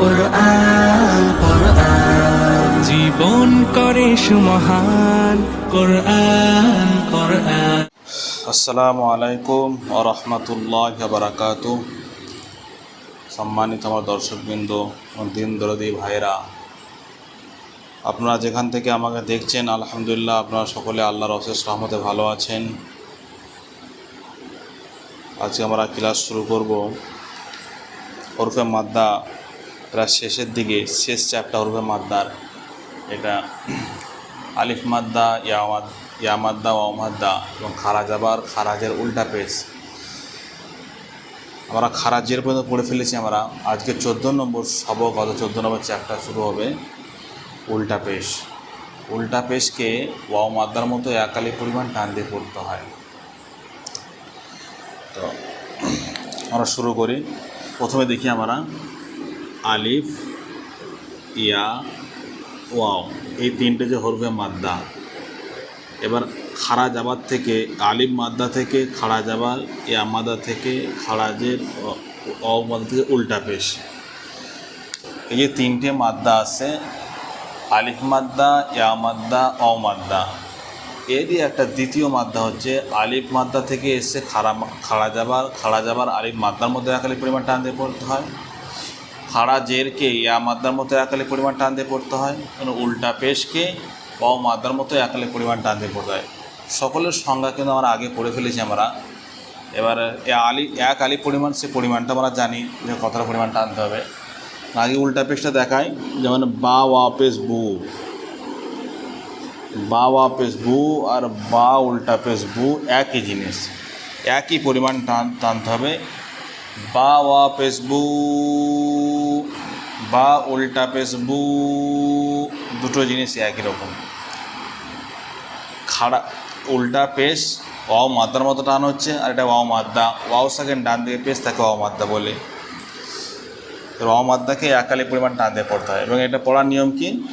কোরআন কোরআন। জীবন করে সুমহান কোরআন কোরআন। আসসালামু আলাইকুম ও রহমতুল্লাহ বারাকাত। সম্মানিত আমার দর্শকবৃন্দ দিন দরদি ভাইরা আপনারা যেখান থেকে আমাকে দেখছেন আলহামদুলিল্লাহ আপনারা সকলে আল্লাহর অশেষ রহমতে ভালো আছেন। আজকে আমরা ক্লাস শুরু করব ওরফে মাদ্দা প্রায় শেষের দিকে, শেষ চ্যাপ্টার হরফে মাদ্দার। এটা আলিফ মাদ্দা ইয়ামাদ ইয়ামাদ্দা ওয়ামাদ্দা এবং খারাজ আবার খারাজের উল্টা পেজ। আমরা খারাজের পর্যন্ত পড়ে ফেলেছি আমরা, আজকে চোদ্দ নম্বর সবক অত চোদ্দ নম্বর চ্যাপ্টার শুরু হবে উল্টা পেশ। উল্টা পেশকে ওয়াও মাদ্দার মতো একালি পরিমাণ টান দিয়ে পড়তে হয়। তো আমরা শুরু করি। প্রথমে দেখি আমরা আলিফ, ইয়া, ওয়াও, এই তিনটে যে হরফে মাদ্দা। এবার খাড়া যাবার থেকে আলিম মাদ্দা থেকে খাড়া যাবার ইয়া মাদ্দা থেকে, খাড়াজের অ মাদ্দা থেকে উল্টা পেশ। এই যে তিনটে মাদ্দা আছে, আলিফ মাদ্দা, ইয়া মাদ্দা, অ মাদ্দা। এরই একটা দ্বিতীয় মাদ্দা হচ্ছে, আলিফ মাদ্দা থেকে এসে খাড়া খাড়া যাবার খাড়া যাবার আলিফ মাদ্দার মধ্যে রাখালে পরিমাণ টান দিয়ে পড়তে হয়। খাড়া জেরকে ইয়া মাদ্দার মতো একালি পরিমাণ টান দিয়ে পড়তে হয় এবং উল্টা পেশকে ও মাদ্দার মতো একালি পরিমাণ টান দিয়ে পড়তে হয়। সকলের সংজ্ঞা কিন্তু আমরা আগে পড়ে ফেলেছি আমরা। এবার এ আলি, এক আলি পরিমাণ, সে পরিমাণটা আমরা জানি যে কতটা পরিমাণ টানতে হবে। আগে উল্টা পেশটা দেখাই, যেমন বা ওয়া পেশ বু। বা ওয়া পেশ বু আর বা উল্টা পেশ বু একই জিনিস, একই পরিমাণ টান, টানতে হবে। বা ওয়া পেশ বু। বা উল্টা পেশ বু দুটো জিনিস একই রকম। খাড়া, উল্টা পেস ওয়াও মাদ্দার মতো টান হচ্ছে, আর এটা ওয়াও মাদ্দা। ওয়াও সেকেন্ড ডান দিকে পেশ, তাকে ওয়াও মাদ্দা বলে। ওয়াও মাদ্দাকে একালি পরিমাণ টান দিয়ে পড়তে হয়। এবং এটা পড়ার নিয়ম কি?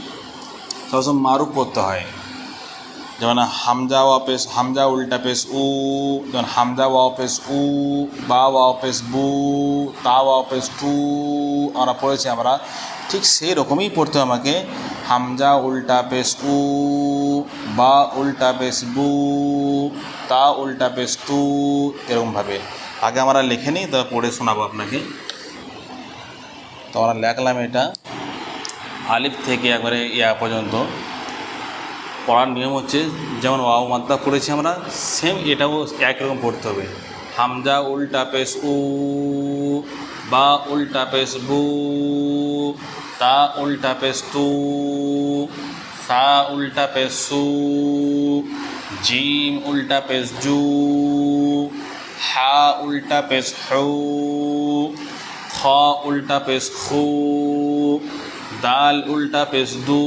সবসময় মারুপ পড়তে হয়। যেমন হামজা ওয়া পেশ হামজা উল্টা পেশ উ, যেমন হামজা ওয়া পেশ উ, বা ওয়া পেশ বু, তা ওয়া পেশ টু আমরা পড়েছি আমরা। ঠিক সেই রকমই পড়তে আমাকে। হামজা উল্টা পেশ উ, বা উল্টা পেশ বু, তা উল্টা পেশ টু, এরকমভাবে। আগে আমরা লিখে নিই তবে পড়ে শোনাবো আপনাকে। তো আমরা লেখলাম এটা। আলিফ থেকে একবারে ইয়া পর্যন্ত। পড়ার নিয়ম হচ্ছে, যেমন ওয়াও মাদ্দা পড়েছি আমরা সেম এটাও একরকম পড়তে হবে। হামজা, উল্টা পেশ, উ, বা, উল্টা পেশ, বু, তা, উল্টা পেশ, তু, সা, উল্টা পেশ, সু, জিম, উল্টা পেশ, জু, হা, উল্টা পেশ, হু খ উল্টা পেশ, খু, দাল, উল্টা পেশ, দু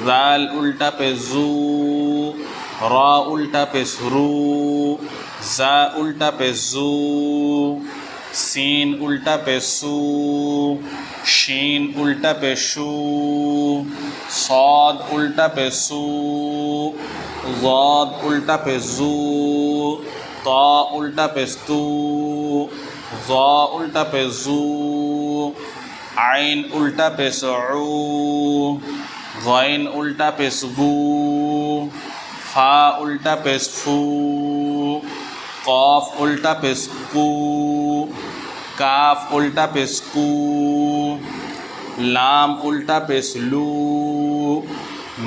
জাল উল্টা পেশ জু র উল্টা পেশ রু জা উল্টা পেশ জু সিন উল্টা পেশ সু শিন উল্টা পেশ সু সদ উল্টা পেশ সু জদ উল্টা পেশ জু ত উল্টা পেশ তু জ উল্টা পেশ জু আইন উল্টা পেশ উ গইন উল্টা পেশ গু ফা উল্টা পেশ ফু কফ উল্টা পেশ কু কাফ উল্টা পেশ কু লাম উল্টা পেশ লু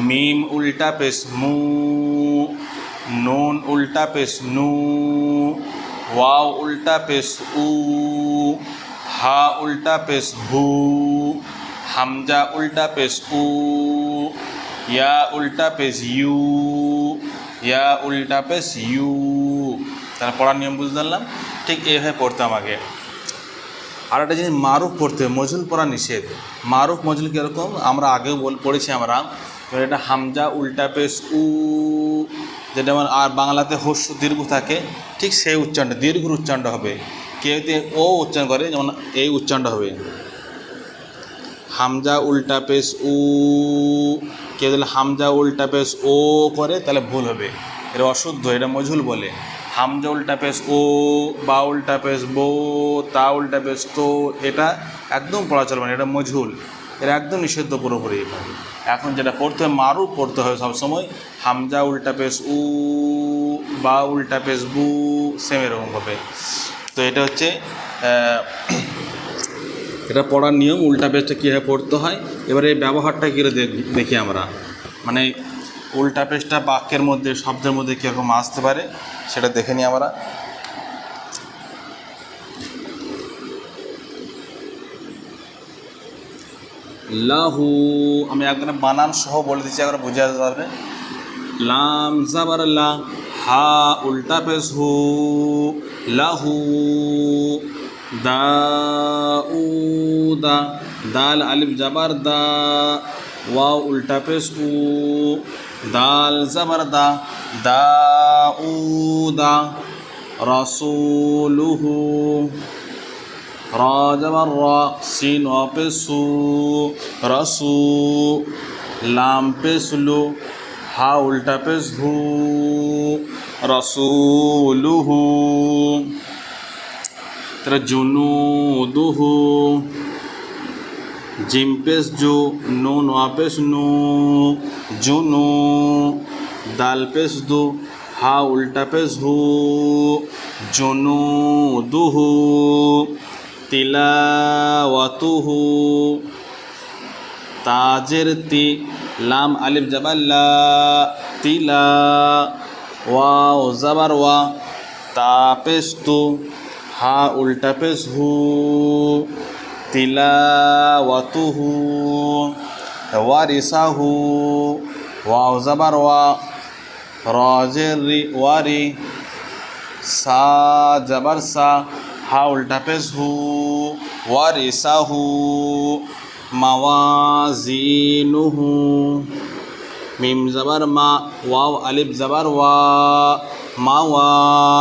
মিম উল্টা পেশ মু নুন উল্টা পেশ নু ওয়াও উল্টা পেশ উ হা উল্টা পেশ হু হামজা উল্টা পেশ উ ইয়া উল্টা পেশ ইউ ইয়া উল্টা পেশ ইউ তাহলে পড়ার নিয়ম বুঝতে পারলাম ঠিক এইভাবে পড়তে আমাকে। আর একটা জিনিস, মারুফ পড়তে মজুল পড়া নিষেধ। মারুফ, মজুল কীরকম? আমরা আগেও বল পড়েছি আমরা। এটা হামজা, উল্টা পেশ উ, যেটা যেমন আর বাংলাতে হস্য, দীর্ঘ থাকে। ঠিক সেই উচ্চারণটা দীর্ঘ উচ্চারণটা হবে। কেউ যদি ও উচ্চারণ করে, যেমন এই উচ্চারণটা হবে। হামজা, উল্টা পেশ উ কেউ যদি হামজা উল্টা পেশ ও করে, তাহলে ভুল হবে। এটা অশুদ্ধ, এটা মজুল বলে। হামজা উল্টা পেশ ও, বা উল্টা পেশ বো, তা উল্টা পেশ তো, এটা একদম পড়া চলবে না এটা মজহুল। এটা একদম নিষিদ্ধ পুরোপুরি এখন যেটা পড়তে হয় মারু পড়তে হয় সবসময়, হামজা উল্টা পেশ উ, বা উল্টা পেশ বু সেম এরকম হবে। তো এটা হচ্ছে এটা পড়ার নিয়ম, উল্টা পেজটা কীভাবে পড়তে হয়, এবারে এই ব্যবহারটা কী দেখি আমরা। মানে উল্টা পেজটা বাক্যের মধ্যে, শব্দের মধ্যে কীরকম আসতে পারে, সেটা দেখে নিই আমরা। লাহু, আমি একদম বানান সহ বলে দিচ্ছি, একবার বুঝে আসতে পারবে। লাম, জাবার লা, হা, উল্টা পেশ হু, লাহু দা উ দা দাল, আলিফ, জাবার, দা, ওয়াও, উল্টা পেশ, উ, দাল, জাবার, দা দা উ দা রসুলুহু রাজবার রা, সিন অপে সু, রসু, লাম, পেশ, লু, হা, উল্টা পেশ হু রসুলুহু। তারা জুনুদুহু জিম পেশ জু নুন ওয়াপেশ নু জুনু দাল পেশ দু হা উল্টা পেশ হু জুনু দুহু তিলাওয়াতুহু তাজের তি লাম আলিফ জাবাল্লা তিলা ওয়াও জাবার ওয়া তা পেশ তু হা উল্টা পেশ হু তিলাওয়াতুহু ওয়ারিসাহু ওয়াও জাবার ওয়া রজের রি ওয়ারি সা জবর সা হা উল্টা পেশ হু ওয়ারিসাহু মাওয়াজিনুহু মিম জবর মা ওয়াও আলিফ জবর ওয়া মাওয়া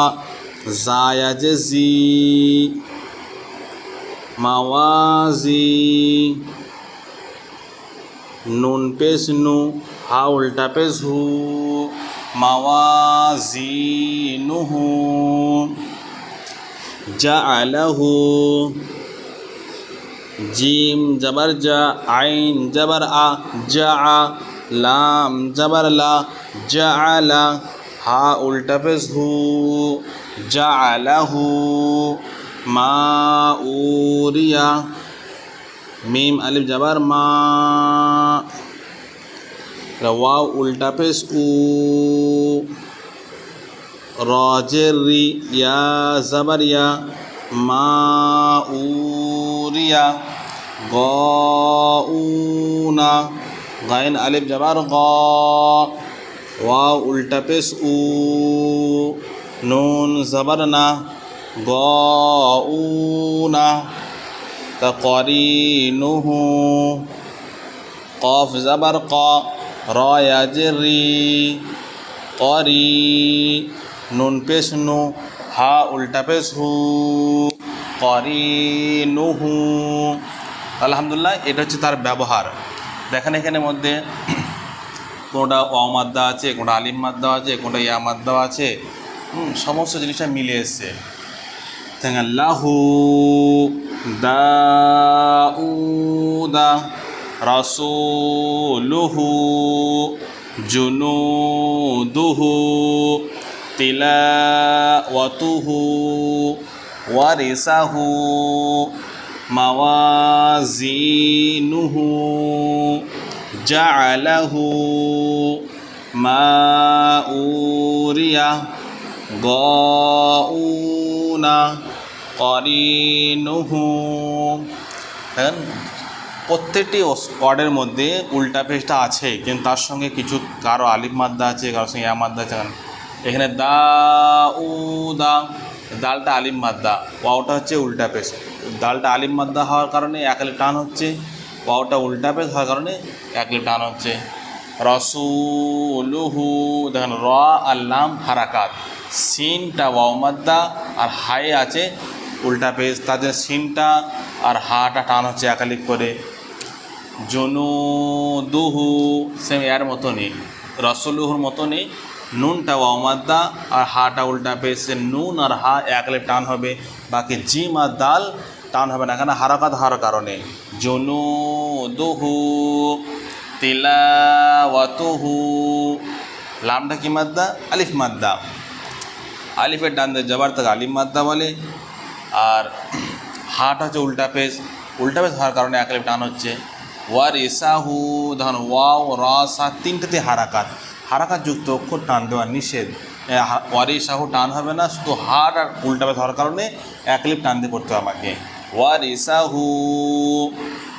জায়াজে জি মাওয়াজি নুন পেশ নু হা উল্টা পেশ হু মাওয়াজিনুহু জাআলাহু জিম জবর জা আইন জবর আ জা লাম জবর লা জাআলা হা উল্টা পেশ হু জাআলাহু মা উরিয়া মিম আলিফ জবর মা ওয়াও উল্টা পেশ উ রজের রি ইয়া জবর ইয়া মা উরিয়া গ উনা গাইন আলিফ জবর গ ওয়াও, উল্টা পেশ, উ, নুন, জবর না, গ উনা করিনুহু কফ, জবর, ক রয়াজরি করি, নুন, পেশ, নু, হা, উল্টা পেশ, হু করিনুহু আলহামদুলিল্লাহ, এটা হচ্ছে তার ব্যবহার। দেখেন এখানে মধ্যে কোনোটা অমাদ্দা আছে কোনোটা আলিম মাদ্দা আছে কোনোটা ইয়া মাদ্দা আছে হুম, সমস্ত জিনিসটা মিলে এসছে। লাহু দাউদা রসুলুহু জুনুদুহু তিলাওয়াতুহু ওয়ারিসাহু মাওয়াজিনুহু জাআলাহু মাউরিয়া গউনা করিনুহু দেখেন প্রত্যেকটি ওয়ার্ডের মধ্যে উল্টা পেজটা আছে, কিন্তু তার সঙ্গে কিছু কারও আলিফ মাদ্দা আছে কারোর সঙ্গে ইয়া মাদ্দা আছে এখানে দা উ দা দালটা আলিম মাদ্দা। ওয়াওটা হচ্ছে উল্টা পেজ দালটা আলিম মাদ্দা হওয়ার কারণে এক টান হচ্ছে। ওয়াওটা উল্টা পেজ হওয়ার কারণে এক লিপ টান হচ্ছে। রসুলুহু, দেখেন, র আল্লাম হারাকাত। সিনটা ওয়াও মাদ্দা আর হাই আছে, উল্টা পেজ তাদের সিনটা আর হাটা টান হচ্ছে একালিক করে। জনু দুহু সেম এর মতো মতনই, রসলুহুর মতনই নুনটা ওয়াও মাদ্দা আর হাটা উল্টা পেয়েছে নুন আর হা একলে টান হবে। বাকি জিম আর দাল টান হবে না এখানে হারাকাত হওয়ার কারণে। জনু দুহু, তিলাওয়াতুহু। লামটা কি মাদ্দা? আলিফ মাদ্দা। আলিফের ডান দিয়ে জবার তাকে আলিফ মাদ্দা বলে। আর হাট হচ্ছে উল্টা পেজ। উল্টা পেজ হওয়ার কারণে এক আলিফ টান হচ্ছে। ওয়ার ইসাহু ধরুন ওয়াও রা সা তিনটেতে হারাকাত। হারাকাত যুক্ত অক্ষর টান দেওয়া নিষেধ। ওয়ার ইসাহু টান হবে না, শুধু হাট আর উল্টা পেজ হওয়ার কারণে এক আলিফ টান দিয়ে পড়তে হবে আমাকে। ওয়ার ইসাহু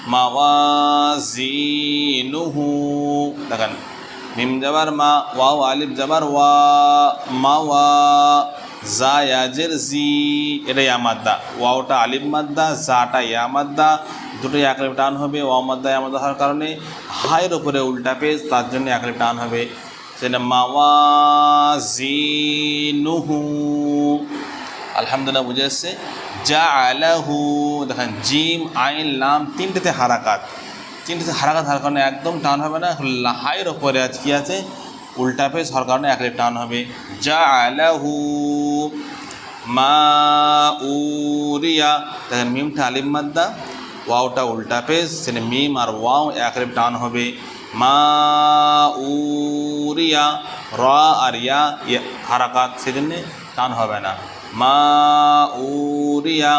মাওয়াজিনুহু। দেখেন। মিম জাবার মা, ওয়াও, আলিফ জাবার ওয়া মা ওয়া জা ইয়াজের জি এটা ইয়া মাদ্দা। ওয়াওটা আলিফ মাদ্দা, জাটা ইয়া মাদ্দা। দুটো এক আলিফ টান হবে ওয়া মাদ্দা, ইয়া হওয়ার কারণে হায়ের উপরে উল্টা পেজ, তার জন্য এক আলিফ টান হবে। সেটা মাওয়া জি নুহু আলহামদুলিল্লাহ বুঝে আসছে যা আলাহু দেখেন জিম, আইন, লাম, তিনটেতে হারাকাত। তিনটেতে হারাকাত হওয়ার কারণে একদম টান হবে না লাহাইয়ের ওপরে আজ কি আছে? উল্টা পেজ হওয়ার কারণে এক টান হবে। যা আলাহু মা উরিয়া, দেখেন মিমটা আলিম মাদ্দা, ওয়াওটা উল্টা পেজ সেখানে মিম আর ওয়াও এক লিপ টান হবে। মা উরিয়া, র আর ইয়া হারাকাত, সেজন্যে টান হবে না। মা উরিয়া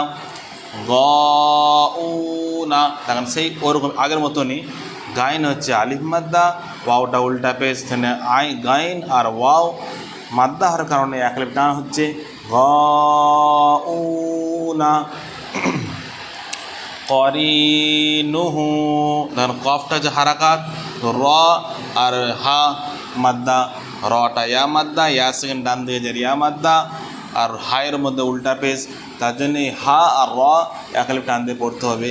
গউনা সেই ওরকম আগের মতনই গাইন হচ্ছে আলিফ মাদ্দা ওয়াওটা উল্টা সেখানে আই গাইন আর ওয়াও মাদ্দা হওয়ার কারণে এক লিপ টান হচ্ছে গউনা। করিনুহু ধর কফটা যে হারাকাত, র আর হা মাদ্দা, রটা ইয়া মাদ্দা, ইয়া সেকেন্ড ডান দিয়ে যে ইয়া মাদ্দা আর হায়ের মধ্যে উল্টা পেজ, তার জন্য হা আর র একালিপ টান দিয়ে পড়তে হবে।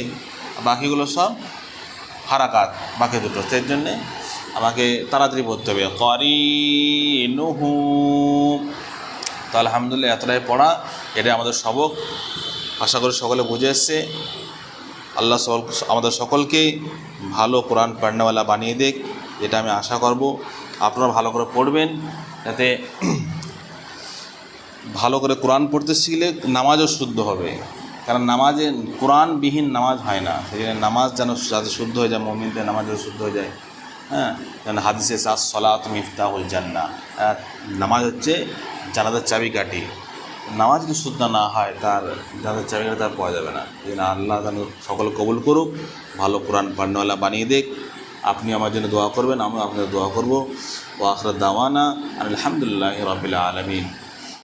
বাকিগুলো সব হারাকাত, বাকি দুটো। সেই জন্যে আমাকে তাড়াতাড়ি পড়তে হবে। করিনুহু। তো আলহামদুলিল্লাহ এতটাই পড়া এটা আমাদের সবক। আশা করি সকলে বুঝে এসছে। আল্লাহ আমাদের সকলকে ভালো কোরআন পড়নেওয়ালা বানিয়ে দেখ, এটা আমি আশা করব। আপনারা ভালো করে পড়বেন, যাতে ভালো করে কোরআন পড়তে শিখলে নামাজও শুদ্ধ হবে। কারণ নামাজে কোরআনবিহীন নামাজ হয় না। সেই জন্য নামাজ যেন যাতে শুদ্ধ হয়ে যায়, মমিনদের নামাজ যেন শুদ্ধ হয়ে যায়। হ্যাঁ? যেন হাদিসে সাস সলাত মিফতাহুল জান্না নামাজ হচ্ছে জানাদের চাবিকাঠি। নামাজ যদি শুদ্ধ না হয়, তার যাদের চাবিকাঠি তার পাওয়া যাবে না। এই আল্লাহ যেন সকল কবুল করুক, ভালো কোরআন পান্নওয়ালা বানিয়ে দেখ। আপনি আমার জন্য দোয়া করবেন, আমিও আপনাদের দোয়া করব। ও আখরাত দাওয়ানা আলহামদুলিল্লাহ রবিল আলমিন।